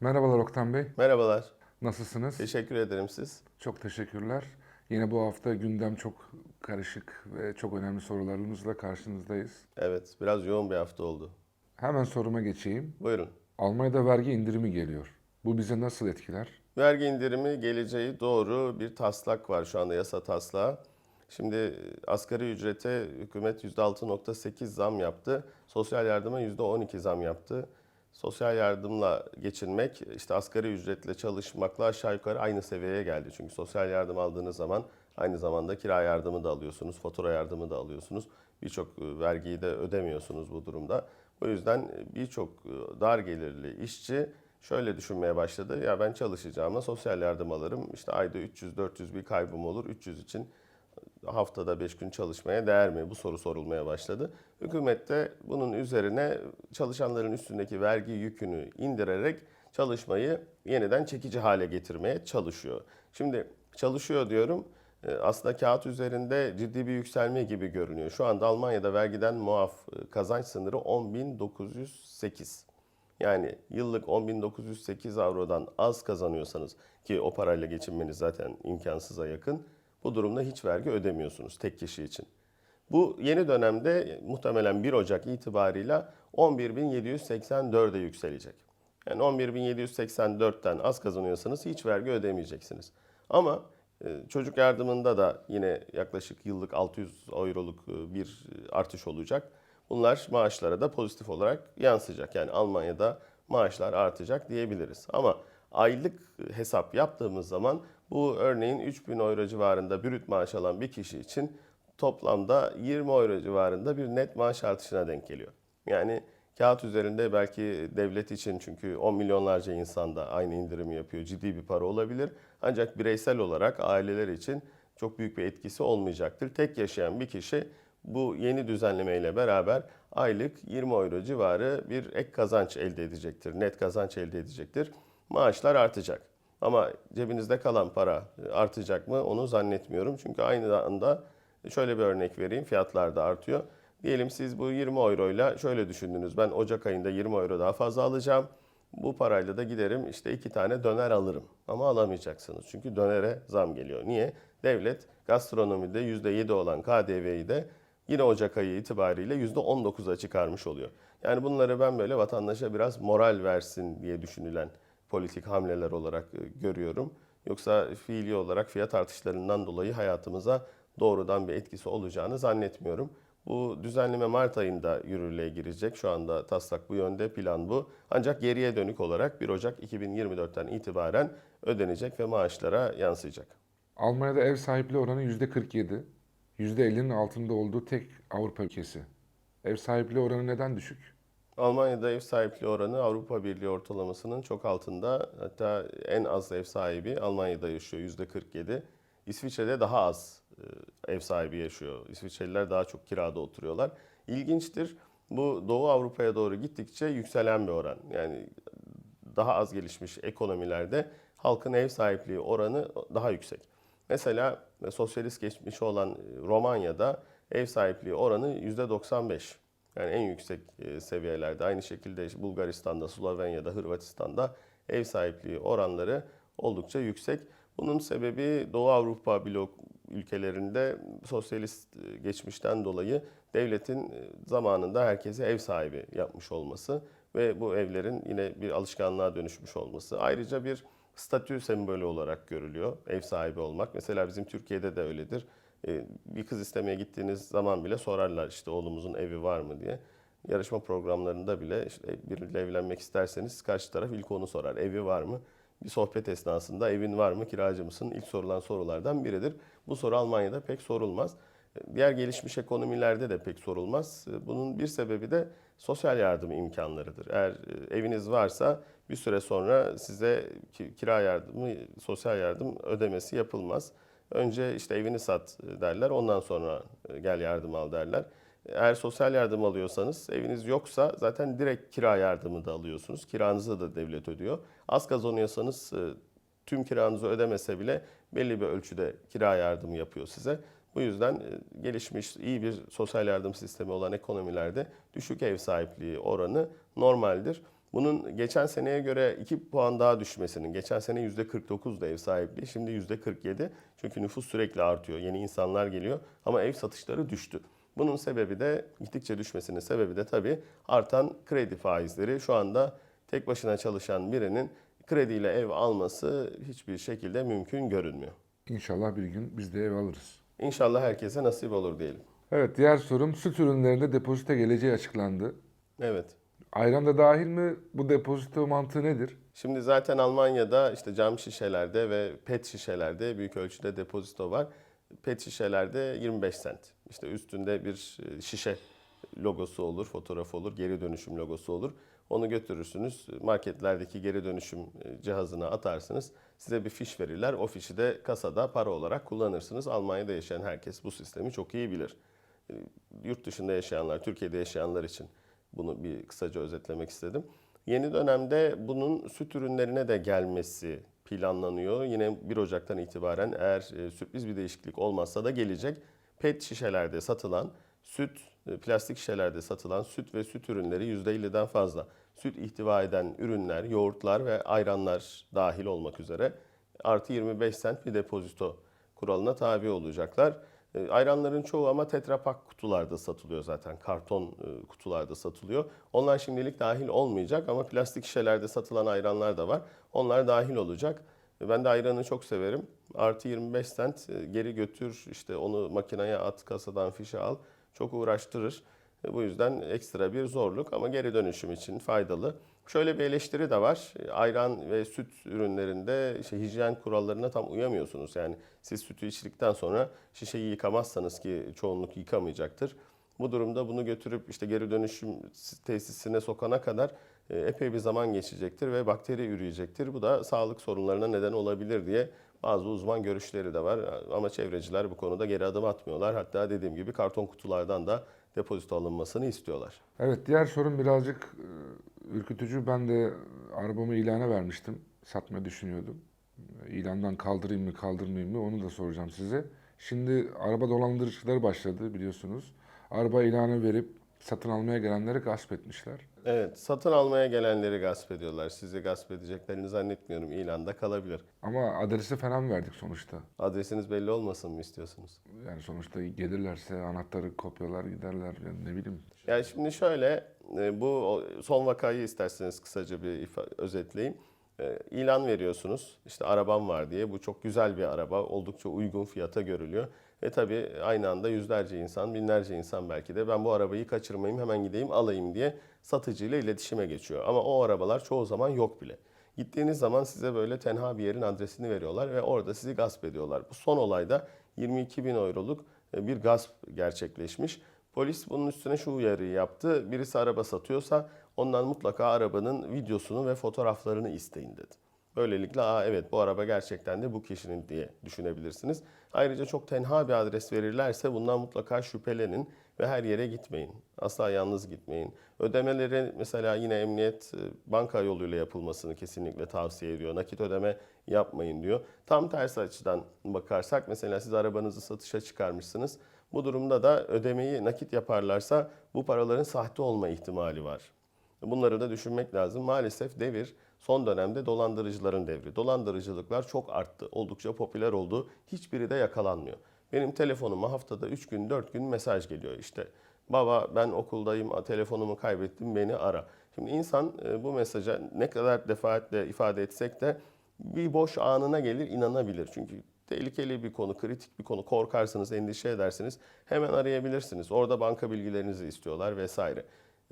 Merhabalar Oktan Bey. Merhabalar. Nasılsınız? Teşekkür ederim siz. Çok teşekkürler. Yine bu hafta gündem çok karışık ve çok önemli sorularımızla karşınızdayız. Evet, biraz yoğun bir hafta oldu. Hemen soruma geçeyim. Buyurun. Almanya'da vergi indirimi geliyor. Bu bize nasıl etkiler? Vergi indirimi geleceği doğru bir taslak var şu anda yasa taslağı. Şimdi asgari ücrete hükümet %6.8 zam yaptı. Sosyal yardıma %12 zam yaptı. Sosyal yardımla geçinmek işte asgari ücretle çalışmakla aşağı yukarı aynı seviyeye geldi. Çünkü sosyal yardım aldığınız zaman aynı zamanda kira yardımı da alıyorsunuz, fatura yardımı da alıyorsunuz. Birçok e, vergiyi de ödemiyorsunuz bu durumda. Bu yüzden e, birçok e, dar gelirli işçi şöyle düşünmeye başladı. Ya ben çalışacağıma sosyal yardım alırım. İşte ayda 300-400 bir kaybım olur. 300 için haftada 5 gün çalışmaya değer mi? Bu soru sorulmaya başladı. Hükümet de bunun üzerine çalışanların üstündeki vergi yükünü indirerek çalışmayı yeniden çekici hale getirmeye çalışıyor. Şimdi çalışıyor diyorum. e, Aslında kağıt üzerinde ciddi bir yükselme gibi görünüyor. Şu anda Almanya'da vergiden muaf e, kazanç sınırı 10.908. Yani yıllık 10.908 avrodan az kazanıyorsanız ki o parayla geçinmeniz zaten imkansıza yakın. Bu durumda hiç vergi ödemiyorsunuz tek kişi için. Bu yeni dönemde muhtemelen 1 Ocak itibarıyla 11.784'e yükselecek. Yani 11.784'ten az kazanıyorsanız hiç vergi ödemeyeceksiniz. Ama e, çocuk yardımında da yine yaklaşık yıllık 600 euroluk e, bir artış olacak. Bunlar maaşlara da pozitif olarak yansıyacak. Yani Almanya'da maaşlar artacak diyebiliriz. Ama aylık hesap yaptığımız zaman bu örneğin 3000 euro civarında brüt maaş alan bir kişi için toplamda 20 euro civarında bir net maaş artışına denk geliyor. Yani kağıt üzerinde belki devlet için çünkü 10 milyonlarca insan da aynı indirimi yapıyor. Ciddi bir para olabilir. Ancak bireysel olarak aileler için çok büyük bir etkisi olmayacaktır. Tek yaşayan bir kişi bu yeni düzenlemeyle beraber aylık 20 euro civarı bir ek kazanç elde edecektir. Net kazanç elde edecektir. Maaşlar artacak. Ama cebinizde kalan para artacak mı onu zannetmiyorum. Çünkü aynı anda şöyle bir örnek vereyim fiyatlar da artıyor. Diyelim siz bu 20 euroyla şöyle düşündünüz. Ben Ocak ayında 20 euro daha fazla alacağım. Bu parayla da giderim işte iki tane döner alırım. Ama alamayacaksınız. Çünkü dönere zam geliyor. Niye? Devlet gastronomide %7 olan KDV'yi de yine Ocak ayı itibariyle %19'a çıkarmış oluyor. Yani bunları ben böyle vatandaşa biraz moral versin diye düşünülen politik hamleler olarak e, görüyorum. Yoksa fiili olarak fiyat artışlarından dolayı hayatımıza doğrudan bir etkisi olacağını zannetmiyorum. Bu düzenleme Mart ayında yürürlüğe girecek. Şu anda taslak bu yönde, plan bu. Ancak geriye dönük olarak 1 Ocak 2024'ten itibaren ödenecek ve maaşlara yansıyacak. Almanya'da ev sahipliği oranı %47. %50'nin altında olduğu tek Avrupa ülkesi. Ev sahipliği oranı neden düşük? Almanya'da ev sahipliği oranı Avrupa Birliği ortalamasının çok altında. Hatta en az ev sahibi Almanya'da yaşıyor %47. İsviçre'de daha az e, ev sahibi yaşıyor. İsviçreliler daha çok kirada oturuyorlar. İlginçtir. Bu Doğu Avrupa'ya doğru gittikçe yükselen bir oran. Yani daha az gelişmiş ekonomilerde halkın ev sahipliği oranı daha yüksek. Mesela e, sosyalist geçmişi olan e, Romanya'da ev sahipliği oranı %95. Yani en yüksek e, seviyelerde. Aynı şekilde Bulgaristan'da, Slovenya'da, Hırvatistan'da ev sahipliği oranları oldukça yüksek. Bunun sebebi Doğu Avrupa blok ülkelerinde sosyalist e, geçmişten dolayı devletin e, zamanında herkese ev sahibi yapmış olması ve bu evlerin yine bir alışkanlığa dönüşmüş olması. Ayrıca bir statü sembolü olarak görülüyor ev sahibi olmak. Mesela bizim Türkiye'de de öyledir. E, Bir kız istemeye gittiğiniz zaman bile sorarlar işte oğlumuzun evi var mı diye. Yarışma programlarında bile işte biriyle evlenmek isterseniz karşı taraf ilk onu sorar. Evi var mı? Bir sohbet esnasında evin var mı, kiracı mısın? İlk sorulan sorulardan biridir. Bu soru Almanya'da pek sorulmaz. Diğer gelişmiş ekonomilerde de pek sorulmaz. Bunun bir sebebi de sosyal yardım imkanlarıdır. Eğer e, eviniz varsa bir süre sonra size ki- kira yardımı, sosyal yardım ödemesi yapılmaz. Önce işte evini sat e, derler, ondan sonra e, gel yardım al derler. Eğer sosyal yardım alıyorsanız, eviniz yoksa zaten direkt kira yardımı da alıyorsunuz. Kiranızı da devlet ödüyor. Az kazanıyorsanız e, tüm kiranızı ödemese bile belli bir ölçüde kira yardımı yapıyor size. Bu yüzden gelişmiş iyi bir sosyal yardım sistemi olan ekonomilerde düşük ev sahipliği oranı normaldir. Bunun geçen seneye göre 2 puan daha düşmesinin, geçen sene %49'da ev sahipliği, şimdi %47. Çünkü nüfus sürekli artıyor, yeni insanlar geliyor ama ev satışları düştü. Bunun sebebi de gittikçe düşmesinin sebebi de tabii artan kredi faizleri. Şu anda tek başına çalışan birinin krediyle ev alması hiçbir şekilde mümkün görünmüyor. İnşallah bir gün biz de ev alırız. İnşallah herkese nasip olur diyelim. Evet diğer sorum süt ürünlerinde depozito geleceği açıklandı. Evet. Ayran da dahil mi? Bu depozito mantığı nedir? Şimdi zaten Almanya'da işte cam şişelerde ve pet şişelerde büyük ölçüde depozito var. Pet şişelerde 25 cent. İşte üstünde bir e, şişe logosu olur, fotoğrafı olur, geri dönüşüm logosu olur. Onu götürürsünüz. Marketlerdeki geri dönüşüm e, cihazına atarsınız. Size bir fiş verirler. O fişi de kasada para olarak kullanırsınız. Almanya'da yaşayan herkes bu sistemi çok iyi bilir. E, Yurt dışında yaşayanlar, Türkiye'de yaşayanlar için bunu bir kısaca özetlemek istedim. Yeni dönemde bunun süt ürünlerine de gelmesi planlanıyor. Yine 1 Ocak'tan itibaren eğer e, sürpriz bir değişiklik olmazsa da gelecek. PET şişelerde satılan süt, e, plastik şişelerde satılan süt ve süt ürünleri %50'den fazla. Süt ihtiva eden ürünler, yoğurtlar ve ayranlar dahil olmak üzere artı 25 cent bir depozito kuralına tabi olacaklar. E, Ayranların çoğu ama tetrapak kutularda satılıyor zaten. Karton e, kutularda satılıyor. Onlar şimdilik dahil olmayacak ama plastik şişelerde satılan ayranlar da var. Onlar dahil olacak. E, Ben de ayranı çok severim. Artı 25 cent e, geri götür işte onu makineye at kasadan fişe al. Çok uğraştırır. E, Bu yüzden ekstra bir zorluk ama geri dönüşüm için faydalı. Şöyle bir eleştiri de var. Ayran ve süt ürünlerinde işte hijyen kurallarına tam uyamıyorsunuz. Yani siz sütü içtikten sonra şişeyi yıkamazsanız ki çoğunluk yıkamayacaktır. Bu durumda bunu götürüp işte geri dönüşüm tesisine sokana kadar e, epey bir zaman geçecektir ve bakteri üreyecektir. Bu da sağlık sorunlarına neden olabilir diye bazı uzman görüşleri de var. Ama çevreciler bu konuda geri adım atmıyorlar. Hatta dediğim gibi karton kutulardan da depozito alınmasını istiyorlar. Evet diğer sorum birazcık e, ürkütücü. Ben de arabamı ilana vermiştim. Satmayı düşünüyordum. İlandan kaldırayım mı kaldırmayayım mı onu da soracağım size. Şimdi araba dolandırıcıları başladı biliyorsunuz. Araba ilanı verip satın almaya gelenleri gasp etmişler. Evet, satın almaya gelenleri gasp ediyorlar. Sizi gasp edeceklerini zannetmiyorum. İlanda kalabilir. Ama adresi falan verdik sonuçta. Adresiniz belli olmasın mı istiyorsunuz? Yani sonuçta gelirlerse anahtarı kopyalar giderler yani ne bileyim. Yani şimdi şöyle, e, bu son vakayı isterseniz kısaca bir özetleyeyim. E, İlan veriyorsunuz, işte arabam var diye. Bu çok güzel bir araba, oldukça uygun fiyata görülüyor. Ve tabii aynı anda yüzlerce insan, binlerce insan belki de ben bu arabayı kaçırmayayım, hemen gideyim alayım diye satıcıyla iletişime geçiyor. Ama o arabalar çoğu zaman yok bile. Gittiğiniz zaman size böyle tenha bir yerin adresini veriyorlar ve orada sizi gasp ediyorlar. Bu son olayda 22 bin euroluk e, bir gasp gerçekleşmiş. Polis bunun üstüne şu uyarıyı yaptı. Birisi araba satıyorsa ondan mutlaka arabanın videosunu ve fotoğraflarını isteyin dedi. Böylelikle Aa, evet bu araba gerçekten de bu kişinin diye düşünebilirsiniz. Ayrıca çok tenha bir adres verirlerse bundan mutlaka şüphelenin ve her yere gitmeyin. Asla yalnız gitmeyin. Ödemeleri mesela yine emniyet e, banka yoluyla yapılmasını kesinlikle tavsiye ediyor. Nakit ödeme yapmayın diyor. Tam tersi açıdan bakarsak mesela siz arabanızı satışa çıkarmışsınız. Bu durumda da ödemeyi nakit yaparlarsa bu paraların sahte olma ihtimali var. Bunları da düşünmek lazım. Maalesef devir son dönemde dolandırıcıların devri. Dolandırıcılıklar çok arttı. Oldukça popüler oldu. Hiçbiri de yakalanmıyor. Benim telefonuma haftada 3 gün 4 gün mesaj geliyor işte. Baba ben okuldayım telefonumu kaybettim beni ara. Şimdi insan e, bu mesaja ne kadar defaatle ifade etsek de bir boş anına gelir inanabilir. Çünkü tehlikeli bir konu, kritik bir konu. Korkarsınız, endişe edersiniz. Hemen arayabilirsiniz. Orada banka bilgilerinizi istiyorlar vesaire.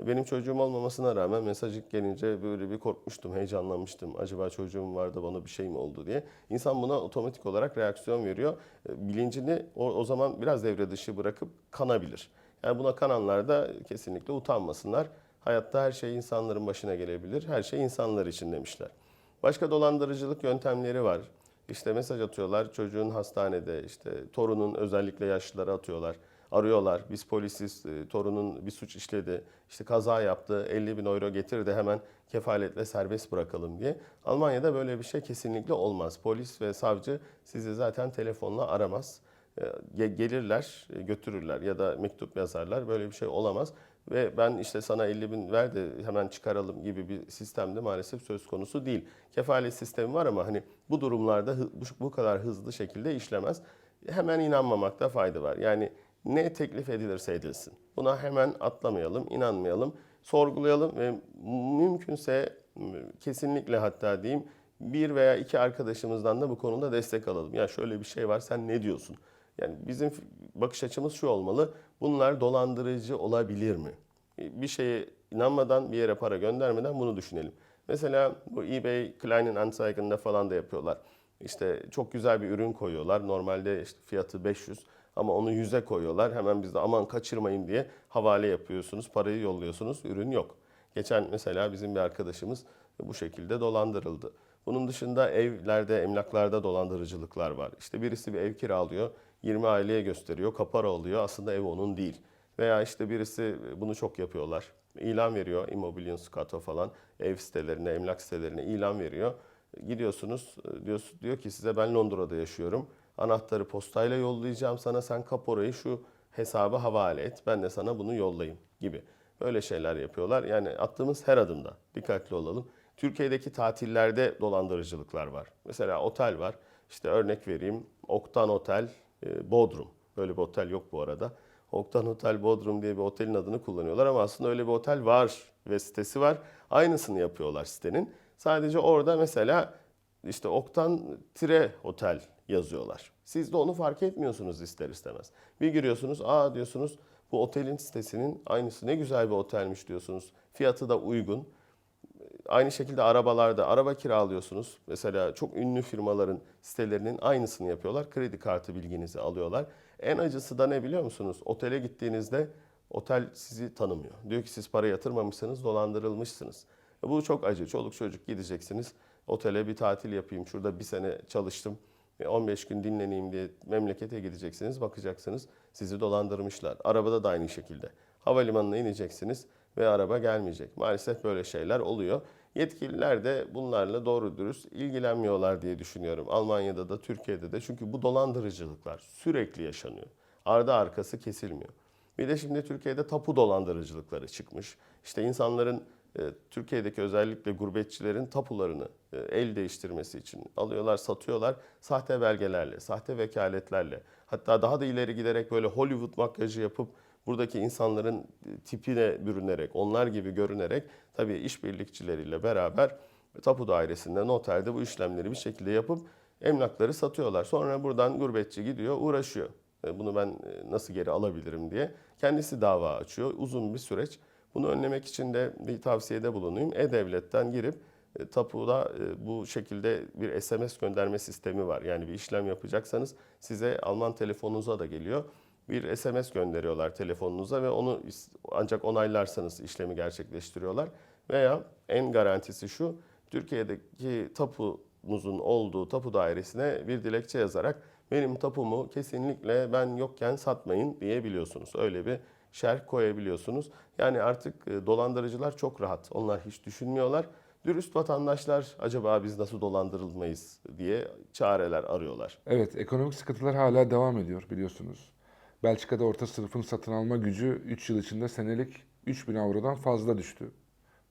Benim çocuğum olmamasına rağmen mesaj gelince böyle bir korkmuştum, heyecanlanmıştım. Acaba çocuğum vardı bana bir şey mi oldu diye. İnsan buna otomatik olarak reaksiyon veriyor. E, Bilincini o, o zaman biraz devre dışı bırakıp kanabilir. Yani buna kananlar da kesinlikle utanmasınlar. Hayatta her şey insanların başına gelebilir. Her şey insanlar için demişler. Başka dolandırıcılık yöntemleri var. İşte mesaj atıyorlar çocuğun hastanede işte torunun özellikle yaşlılara atıyorlar. Arıyorlar biz polisiz e, torunun bir suç işledi işte kaza yaptı 50 bin euro getir de hemen kefaletle serbest bırakalım diye. Almanya'da böyle bir şey kesinlikle olmaz. Polis ve savcı sizi zaten telefonla aramaz. E, ge- Gelirler e, götürürler ya da mektup yazarlar böyle bir şey olamaz. ve ben işte sana 50 bin ver de hemen çıkaralım gibi bir sistemde maalesef söz konusu değil. Kefalet sistemi var ama hani bu durumlarda bu kadar hızlı şekilde işlemez. Hemen inanmamakta fayda var. Yani ne teklif edilirse edilsin. Buna hemen atlamayalım, inanmayalım, sorgulayalım ve mümkünse kesinlikle hatta diyeyim bir veya iki arkadaşımızdan da bu konuda destek alalım. Ya şöyle bir şey var sen ne diyorsun? Yani bizim bakış açımız şu olmalı. Bunlar dolandırıcı olabilir mi? Bir şeye inanmadan bir yere para göndermeden bunu düşünelim. Mesela bu eBay Kleinanzeigen'de falan da yapıyorlar. İşte çok güzel bir ürün koyuyorlar. Normalde işte fiyatı 500 ama onu 100'e koyuyorlar. Hemen biz de aman kaçırmayın diye havale yapıyorsunuz. Parayı yolluyorsunuz. Ürün yok. Geçen mesela bizim bir arkadaşımız bu şekilde dolandırıldı. Bunun dışında evlerde, emlaklarda dolandırıcılıklar var. İşte birisi bir ev kiralıyor, 20 aileye gösteriyor, kapara oluyor. Aslında ev onun değil. Veya işte birisi bunu çok yapıyorlar. İlan veriyor, Immobilien Scout'a falan ev sitelerine, emlak sitelerine ilan veriyor. Gidiyorsunuz, diyor, diyor ki size ben Londra'da yaşıyorum. Anahtarı postayla yollayacağım sana, sen kaporayı şu hesaba havale et. Ben de sana bunu yollayayım gibi. Böyle şeyler yapıyorlar. Yani attığımız her adımda dikkatli olalım. Türkiye'deki tatillerde dolandırıcılıklar var. Mesela otel var. İşte örnek vereyim. Oktan Otel e, Bodrum. Böyle bir otel yok bu arada. Oktan Otel Bodrum diye bir otelin adını kullanıyorlar ama aslında öyle bir otel var ve sitesi var. Aynısını yapıyorlar sitenin. Sadece orada mesela işte Oktan Tire Otel yazıyorlar. Siz de onu fark etmiyorsunuz ister istemez. Bir giriyorsunuz, aa diyorsunuz bu otelin sitesinin aynısı ne güzel bir otelmiş diyorsunuz. Fiyatı da uygun. Aynı şekilde arabalarda araba kiralıyorsunuz. Mesela çok ünlü firmaların sitelerinin aynısını yapıyorlar. Kredi kartı bilginizi alıyorlar. En acısı da ne biliyor musunuz? Otele gittiğinizde otel sizi tanımıyor. Diyor ki siz para yatırmamışsınız, dolandırılmışsınız. Bu çok acı. Çoluk çocuk gideceksiniz. Otele bir tatil yapayım. Şurada bir sene çalıştım. 15 gün dinleneyim diye memlekete gideceksiniz. Bakacaksınız sizi dolandırmışlar. Arabada da aynı şekilde. Havalimanına ineceksiniz ve araba gelmeyecek. Maalesef böyle şeyler oluyor. Yetkililer de bunlarla doğru dürüst ilgilenmiyorlar diye düşünüyorum. Almanya'da da Türkiye'de de. Çünkü bu dolandırıcılıklar sürekli yaşanıyor. Ardı arkası kesilmiyor. Bir de şimdi Türkiye'de tapu dolandırıcılıkları çıkmış. İşte insanların Türkiye'deki özellikle gurbetçilerin tapularını e, el değiştirmesi için alıyorlar, satıyorlar sahte belgelerle, sahte vekaletlerle. Hatta daha da ileri giderek böyle Hollywood makyajı yapıp buradaki insanların e, tipine bürünerek, onlar gibi görünerek tabii işbirlikçileriyle beraber tapu dairesinde, noterde bu işlemleri bir şekilde yapıp emlakları satıyorlar. Sonra buradan gurbetçi gidiyor, uğraşıyor. E, Bunu ben e, nasıl geri alabilirim diye. Kendisi dava açıyor. Uzun bir süreç. Bunu önlemek için de bir tavsiyede bulunayım. E-Devlet'ten girip e, tapuda e, bu şekilde bir SMS gönderme sistemi var. Yani bir işlem yapacaksanız size Alman telefonunuza da geliyor. Bir SMS gönderiyorlar telefonunuza ve onu ancak onaylarsanız işlemi gerçekleştiriyorlar. Veya en garantisi şu, Türkiye'deki tapunuzun olduğu tapu dairesine bir dilekçe yazarak benim tapumu kesinlikle ben yokken satmayın diyebiliyorsunuz. Öyle bir şerh koyabiliyorsunuz. Yani artık e, dolandırıcılar çok rahat. Onlar hiç düşünmüyorlar. Dürüst vatandaşlar acaba biz nasıl dolandırılmayız diye çareler arıyorlar. Evet, ekonomik sıkıntılar hala devam ediyor biliyorsunuz. Belçika'da orta sınıfın satın alma gücü 3 yıl içinde senelik 3000 avrodan fazla düştü.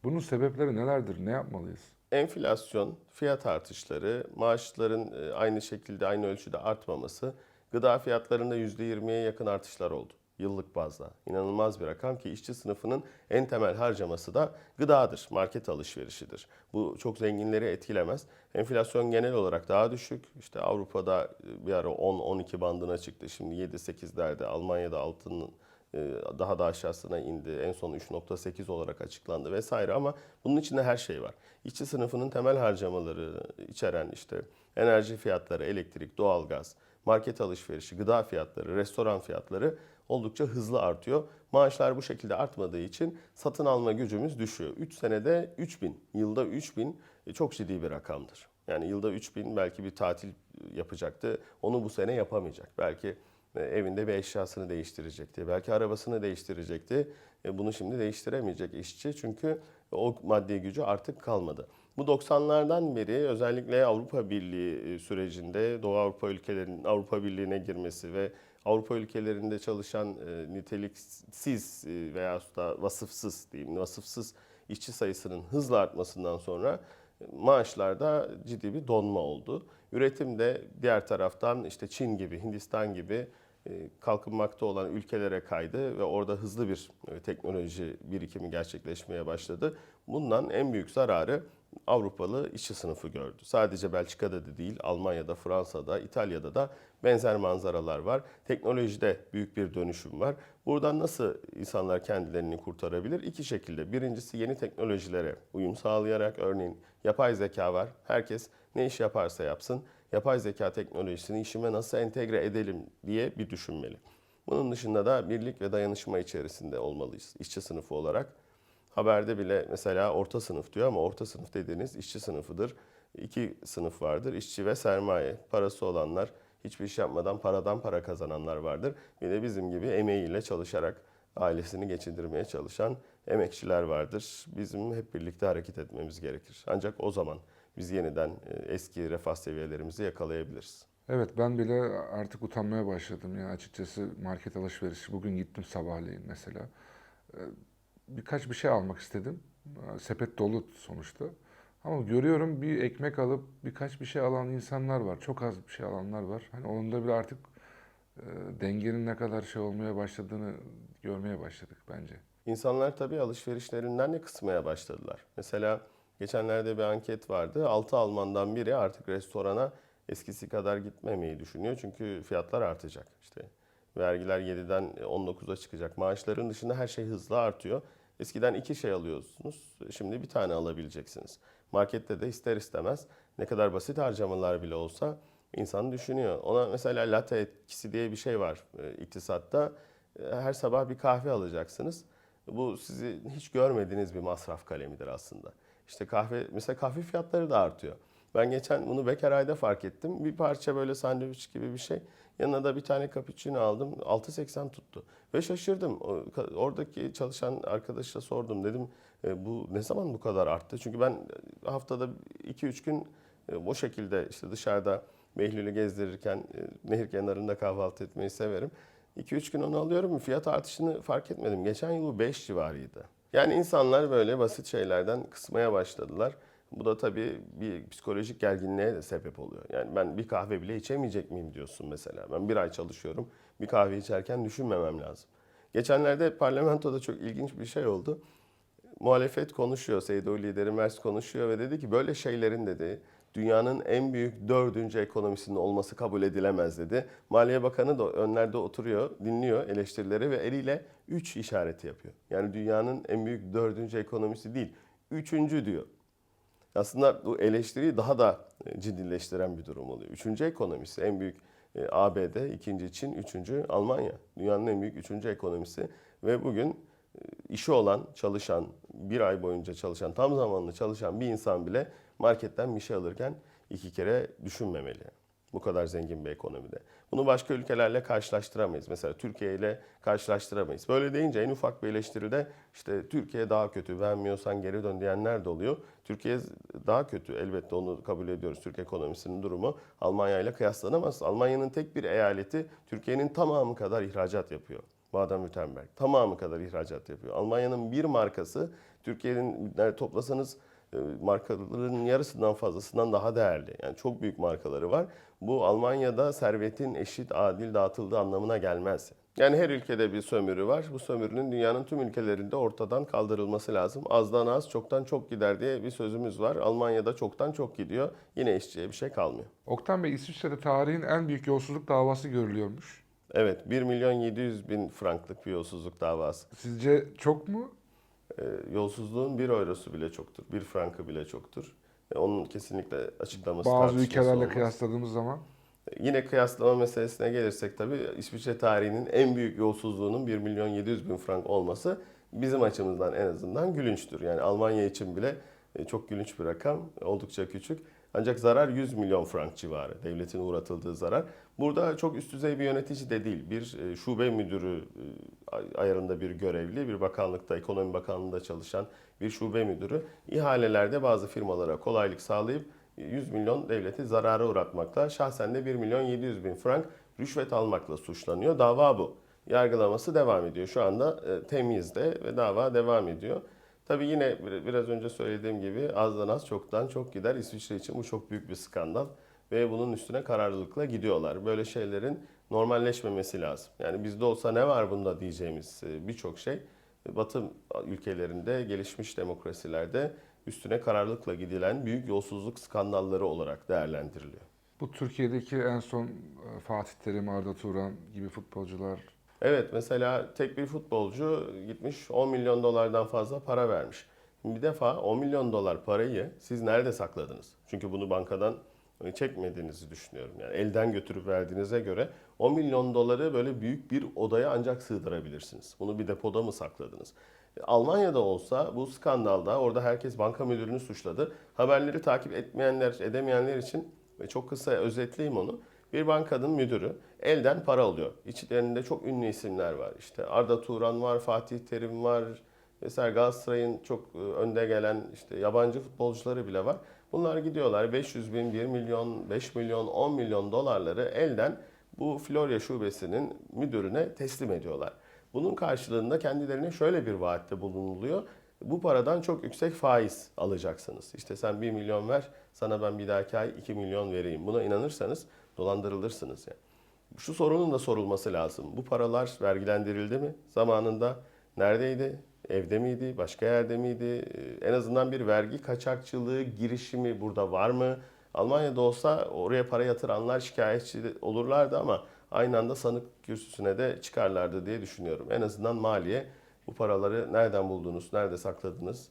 Bunun sebepleri nelerdir? Ne yapmalıyız? Enflasyon, fiyat artışları, maaşların e, aynı şekilde aynı ölçüde artmaması, gıda fiyatlarında %20'ye yakın artışlar oldu yıllık bazda. İnanılmaz bir rakam ki işçi sınıfının en temel harcaması da gıdadır, market alışverişidir. Bu çok zenginleri etkilemez. Enflasyon genel olarak daha düşük. İşte Avrupa'da e, bir ara 10-12 bandına çıktı. Şimdi 7-8'lerde Almanya'da altının e, daha da aşağısına indi. En son 3.8 olarak açıklandı vesaire ama bunun içinde her şey var. İşçi sınıfının temel harcamaları içeren işte enerji fiyatları, elektrik, doğalgaz, market alışverişi, gıda fiyatları, restoran fiyatları oldukça hızlı artıyor. Maaşlar bu şekilde artmadığı için satın alma gücümüz düşüyor. 3 senede 3000, yılda 3000 e, çok ciddi bir rakamdır. Yani yılda 3000 belki bir tatil yapacaktı. Onu bu sene yapamayacak. Belki e, evinde bir eşyasını değiştirecekti. Belki arabasını değiştirecekti. E, Bunu şimdi değiştiremeyecek işçi çünkü o maddi gücü artık kalmadı. Bu 90'lardan beri özellikle Avrupa Birliği e, sürecinde Doğu Avrupa ülkelerinin Avrupa Birliği'ne girmesi ve Avrupa ülkelerinde çalışan e, niteliksiz e, veya da vasıfsız diyeyim vasıfsız işçi sayısının hızla artmasından sonra e, maaşlarda ciddi bir donma oldu. Üretim de diğer taraftan işte Çin gibi, Hindistan gibi e, kalkınmakta olan ülkelere kaydı ve orada hızlı bir e, teknoloji birikimi gerçekleşmeye başladı. Bundan en büyük zararı Avrupalı işçi sınıfı gördü. Sadece Belçika'da da değil, Almanya'da, Fransa'da, İtalya'da da benzer manzaralar var. Teknolojide büyük bir dönüşüm var. Buradan nasıl insanlar kendilerini kurtarabilir? İki şekilde. Birincisi yeni teknolojilere uyum sağlayarak, örneğin yapay zeka var. Herkes ne iş yaparsa yapsın, yapay zeka teknolojisini işime nasıl entegre edelim diye bir düşünmeli. Bunun dışında da birlik ve dayanışma içerisinde olmalıyız işçi sınıfı olarak. Haberde bile mesela orta sınıf diyor ama orta sınıf dediğiniz işçi sınıfıdır. İki sınıf vardır. işçi ve sermaye. Parası olanlar, hiçbir iş yapmadan paradan para kazananlar vardır. Bir de bizim gibi emeğiyle çalışarak ailesini geçindirmeye çalışan emekçiler vardır. Bizim hep birlikte hareket etmemiz gerekir. Ancak o zaman biz yeniden e, eski refah seviyelerimizi yakalayabiliriz. Evet ben bile artık utanmaya başladım ya açıkçası market alışverişi. Bugün gittim sabahleyin mesela. Birkaç bir şey almak istedim. Ee, Sepet dolu sonuçta. Ama görüyorum bir ekmek alıp birkaç bir şey alan insanlar var. Çok az bir şey alanlar var. Hani onda bile artık e, dengenin ne kadar şey olmaya başladığını görmeye başladık bence. İnsanlar tabii alışverişlerinden de kısmaya başladılar. Mesela geçenlerde bir anket vardı. 6 Almandan biri artık restorana eskisi kadar gitmemeyi düşünüyor. Çünkü fiyatlar artacak. İşte vergiler 7'den 19'a çıkacak. Maaşların dışında her şey hızlı artıyor. Eskiden iki şey alıyorsunuz. Şimdi bir tane alabileceksiniz. Markette de ister istemez ne kadar basit harcamalar bile olsa insan düşünüyor. Ona mesela latte etkisi diye bir şey var e, iktisatta. E, Her sabah bir kahve alacaksınız. Bu sizi hiç görmediğiniz bir masraf kalemidir aslında. İşte kahve, mesela kahve fiyatları da artıyor. Ben geçen bunu Bekaray'da fark ettim. Bir parça böyle sandviç gibi bir şey. Yanına da bir tane cappuccino aldım. 6.80 tuttu. Ve şaşırdım. Oradaki çalışan arkadaşa sordum. Dedim "E, bu ne zaman bu kadar arttı? Çünkü ben haftada 2-3 gün e, o şekilde işte dışarıda Behlül'ü gezdirirken e, nehir kenarında kahvaltı etmeyi severim. 2-3 gün onu alıyorum. Fiyat artışını fark etmedim. Geçen yıl bu 5 civarıydı. Yani insanlar böyle basit şeylerden kısmaya başladılar. Bu da tabii bir psikolojik gerginliğe de sebep oluyor. Yani ben bir kahve bile içemeyecek miyim diyorsun mesela. Ben bir ay çalışıyorum. Bir kahve içerken düşünmemem lazım. Geçenlerde parlamentoda çok ilginç bir şey oldu. Muhalefet konuşuyor, Seydoğlu lideri Mers konuşuyor ve dedi ki böyle şeylerin dedi dünyanın en büyük dördüncü ekonomisinin olması kabul edilemez dedi. Maliye Bakanı da önlerde oturuyor, dinliyor eleştirileri ve eliyle 3 işareti yapıyor. Yani dünyanın en büyük dördüncü ekonomisi değil, üçüncü diyor. Aslında bu eleştiriyi daha da e, ciddileştiren bir durum oluyor. Üçüncü ekonomisi en büyük e, ABD, ikinci Çin, üçüncü Almanya. Dünyanın en büyük üçüncü ekonomisi ve bugün e, işi olan, çalışan, bir ay boyunca çalışan, tam zamanlı çalışan bir insan bile marketten bir şey alırken iki kere düşünmemeli. Bu kadar zengin bir ekonomide. Bunu başka ülkelerle karşılaştıramayız. Mesela Türkiye ile karşılaştıramayız. Böyle deyince en ufak bir eleştiride işte Türkiye daha kötü, vermiyorsan geri dön diyenler de oluyor. Türkiye daha kötü. Elbette onu kabul ediyoruz. Türk ekonomisinin durumu Almanya ile kıyaslanamaz. Almanya'nın tek bir eyaleti Türkiye'nin tamamı kadar ihracat yapıyor. Baden-Württemberg tamamı kadar ihracat yapıyor. Almanya'nın bir markası Türkiye'nin yani toplasanız e, markaların yarısından fazlasından daha değerli. Yani çok büyük markaları var. Bu Almanya'da servetin eşit, adil dağıtıldığı anlamına gelmez. Yani her ülkede bir sömürü var. Bu sömürünün dünyanın tüm ülkelerinde ortadan kaldırılması lazım. Azdan az, çoktan çok gider diye bir sözümüz var. Almanya'da çoktan çok gidiyor. Yine işçiye bir şey kalmıyor. Oktan Bey İsviçre'de tarihin en büyük yolsuzluk davası görülüyormuş. Evet, 1 milyon 700 bin franklık bir yolsuzluk davası. Sizce çok mu? E, yolsuzluğun 1 eurosu bile çoktur. 1 frankı bile çoktur. E, onun kesinlikle açıklaması Bazı ülkelerle olmaz. kıyasladığımız zaman. Yine kıyaslama meselesine gelirsek tabii İsviçre tarihinin en büyük yolsuzluğunun 1 milyon 700 bin frank olması bizim açımızdan en azından gülünçtür. Yani Almanya için bile e, çok gülünç bir rakam, oldukça küçük. Ancak zarar 100 milyon frank civarı, devletin uğratıldığı zarar. Burada çok üst düzey bir yönetici de değil, bir e, şube müdürü e, ay- ayarında bir görevli, bir bakanlıkta, ekonomi bakanlığında çalışan bir şube müdürü ihalelerde bazı firmalara kolaylık sağlayıp 100 milyon devleti zarara uğratmakta. Şahsen de 1 milyon 700 bin frank rüşvet almakla suçlanıyor. Dava bu. Yargılaması devam ediyor. Şu anda e, temizde ve dava devam ediyor. Tabii yine bir- biraz önce söylediğim gibi azdan az çoktan çok gider. İsviçre için bu çok büyük bir skandal ve bunun üstüne kararlılıkla gidiyorlar. Böyle şeylerin normalleşmemesi lazım. Yani bizde olsa ne var bunda diyeceğimiz e, birçok şey Batı ülkelerinde, gelişmiş demokrasilerde üstüne kararlılıkla gidilen büyük yolsuzluk skandalları olarak değerlendiriliyor. Bu Türkiye'deki en son e, Fatih Terim, Arda Turan gibi futbolcular Evet mesela tek bir futbolcu gitmiş 10 milyon dolardan fazla para vermiş. Bir defa 10 milyon dolar parayı siz nerede sakladınız? Çünkü bunu bankadan çekmediğinizi düşünüyorum. Yani elden götürüp verdiğinize göre 10 milyon doları böyle büyük bir odaya ancak sığdırabilirsiniz. Bunu bir depoda mı sakladınız? Almanya'da olsa bu skandalda orada herkes banka müdürünü suçladı. Haberleri takip etmeyenler, edemeyenler için ve çok kısa özetleyeyim onu. Bir bankanın müdürü elden para alıyor. İçlerinde çok ünlü isimler var. İşte Arda Turan var, Fatih Terim var. Mesela Galatasaray'ın çok e, önde gelen işte yabancı futbolcuları bile var. Bunlar gidiyorlar 500 bin, 1 milyon, 5 milyon, 10 milyon dolarları elden bu Florya şubesinin müdürüne teslim ediyorlar. Bunun karşılığında kendilerine şöyle bir vaatte bulunuluyor. Bu paradan çok yüksek faiz alacaksınız. İşte sen 1 milyon ver, sana ben bir dahaki ay 2 milyon vereyim. Buna inanırsanız dolandırılırsınız yani. Şu sorunun da sorulması lazım. Bu paralar vergilendirildi mi? Zamanında neredeydi? Evde miydi? Başka yerde miydi? Ee, En azından bir vergi kaçakçılığı girişimi burada var mı? Almanya'da olsa oraya para yatıranlar şikayetçi olurlardı ama aynı anda sanık kürsüsüne de çıkarlardı diye düşünüyorum. En azından maliye bu paraları nereden buldunuz, nerede sakladınız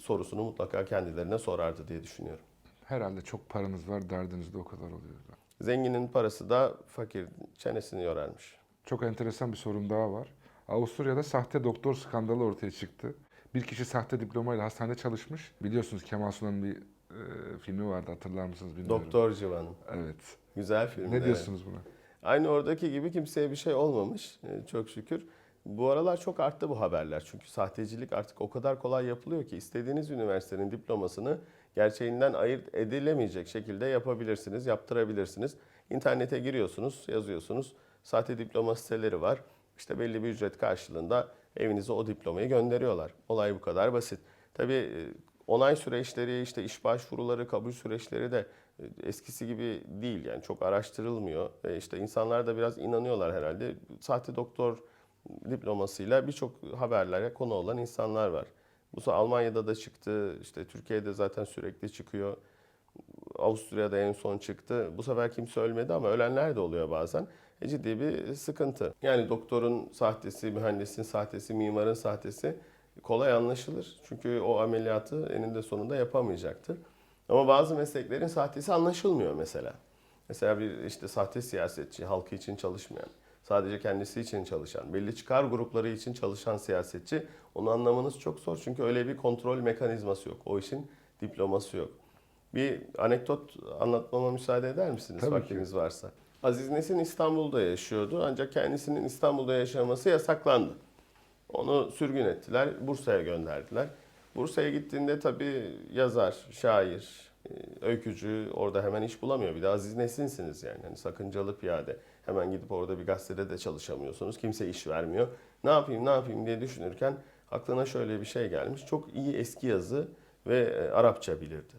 sorusunu mutlaka kendilerine sorardı diye düşünüyorum. herhalde çok paranız var, derdiniz de o kadar oluyor. Zenginin parası da fakir çenesini yorarmış. Çok enteresan bir sorun daha var. Avusturya'da sahte doktor skandalı ortaya çıktı. Bir kişi sahte diplomayla hastanede çalışmış. Biliyorsunuz Kemal Sunal'ın bir e, filmi vardı hatırlar mısınız bilmiyorum. Doktor Civan. Evet. Güzel film. Ne diyorsunuz buna? Aynı oradaki gibi kimseye bir şey olmamış e, çok şükür. Bu aralar çok arttı bu haberler. Çünkü sahtecilik artık o kadar kolay yapılıyor ki istediğiniz üniversitenin diplomasını gerçeğinden ayırt edilemeyecek şekilde yapabilirsiniz, yaptırabilirsiniz. İnternete giriyorsunuz, yazıyorsunuz. Sahte diploma siteleri var. İşte belli bir ücret karşılığında evinize o diplomayı gönderiyorlar. Olay bu kadar basit. Tabii e, onay süreçleri, işte iş başvuruları, kabul süreçleri de e, eskisi gibi değil. Yani çok araştırılmıyor. Ve işte insanlar da biraz inanıyorlar herhalde. Sahte doktor diplomasıyla birçok haberlere konu olan insanlar var. Bu sefer Almanya'da da çıktı, işte Türkiye'de zaten sürekli çıkıyor. Avusturya'da en son çıktı. Bu sefer kimse ölmedi ama ölenler de oluyor bazen. E ciddi bir sıkıntı. Yani doktorun sahtesi, mühendisin sahtesi, mimarın sahtesi kolay anlaşılır. Çünkü o ameliyatı eninde sonunda yapamayacaktır. Ama bazı mesleklerin sahtesi anlaşılmıyor mesela. Mesela bir işte sahte siyasetçi, halkı için çalışmayan, sadece kendisi için çalışan, belli çıkar grupları için çalışan siyasetçi onu anlamanız çok zor. Çünkü öyle bir kontrol mekanizması yok. O işin diploması yok. Bir anekdot anlatmama müsaade eder misiniz Tabii ki. vaktiniz varsa? Aziz Nesin İstanbul'da yaşıyordu ancak kendisinin İstanbul'da yaşaması yasaklandı. Onu sürgün ettiler, Bursa'ya gönderdiler. Bursa'ya gittiğinde tabii yazar, şair, e, öykücü orada hemen iş bulamıyor. Bir de Aziz Nesin'siniz yani. yani sakıncalı piyade. Hemen gidip orada bir gazetede de çalışamıyorsunuz. Kimse iş vermiyor. Ne yapayım ne yapayım diye düşünürken aklına şöyle bir şey gelmiş. Çok iyi eski yazı ve e, Arapça bilirdi.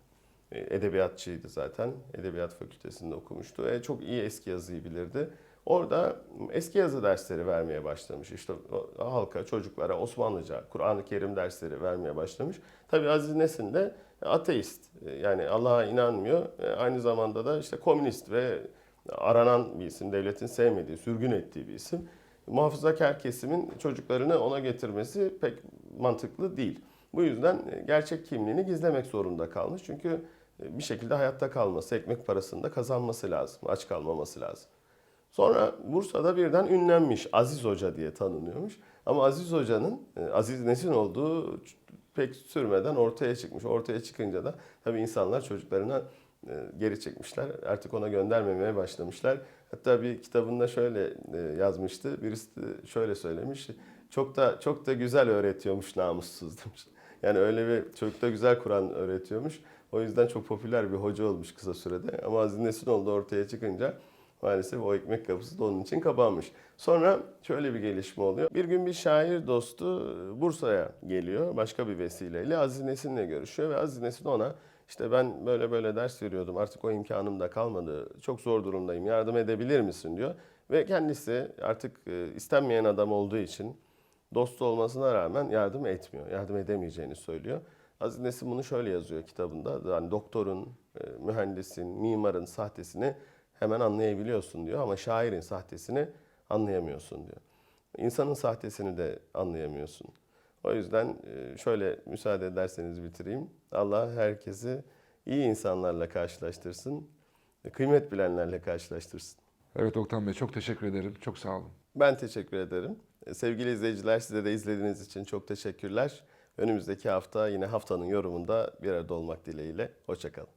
E, Edebiyatçıydı zaten. Edebiyat fakültesinde okumuştu. E, çok iyi eski yazıyı bilirdi. Orada eski yazı dersleri vermeye başlamış. İşte halka, çocuklara Osmanlıca, Kur'an-ı Kerim dersleri vermeye başlamış. Tabii Aziz Nesin de ateist. E, Yani Allah'a inanmıyor. Aynı zamanda da işte komünist ve aranan bir isim. Devletin sevmediği, sürgün ettiği bir isim. Muhafazakar kesimin çocuklarını ona getirmesi pek mantıklı değil. Bu yüzden e, gerçek kimliğini gizlemek zorunda kalmış. Çünkü e, bir şekilde hayatta kalması, ekmek parasını da kazanması lazım. Aç kalmaması lazım. Sonra Bursa'da birden ünlenmiş. Aziz Hoca diye tanınıyormuş. Ama Aziz Hoca'nın e, Aziz Nesin olduğu pek sürmeden ortaya çıkmış. Ortaya çıkınca da tabii insanlar çocuklarına geri çekmişler. Artık ona göndermemeye başlamışlar. Hatta bir kitabında şöyle e, yazmıştı. Birisi şöyle söylemiş. Çok da çok da güzel öğretiyormuş namussuz demiş. Yani öyle bir çok da güzel Kur'an öğretiyormuş. O yüzden çok popüler bir hoca olmuş kısa sürede. Ama Aziz Nesin oldu ortaya çıkınca Maalesef o ekmek kapısı da onun için kapanmış. Sonra şöyle bir gelişme oluyor. Bir gün bir şair dostu Bursa'ya geliyor başka bir vesileyle. Aziz Nesin'le görüşüyor ve Aziz Nesin ona işte ben böyle böyle ders veriyordum artık o imkanım da kalmadı. Çok zor durumdayım yardım edebilir misin diyor. Ve kendisi artık e, istenmeyen adam olduğu için dostu olmasına rağmen yardım etmiyor. Yardım edemeyeceğini söylüyor. Aziz Nesin bunu şöyle yazıyor kitabında. Yani doktorun, e, mühendisin, mimarın sahtesini hemen anlayabiliyorsun diyor ama şairin sahtesini anlayamıyorsun diyor. İnsanın sahtesini de anlayamıyorsun. O yüzden e, şöyle müsaade ederseniz bitireyim. Allah herkesi iyi insanlarla karşılaştırsın, kıymet bilenlerle karşılaştırsın. Evet Oktan Bey çok teşekkür ederim. Çok sağ olun. Ben teşekkür ederim. E, Sevgili izleyiciler size de izlediğiniz için çok teşekkürler. Önümüzdeki hafta yine haftanın yorumunda bir arada olmak dileğiyle. Hoşçakalın.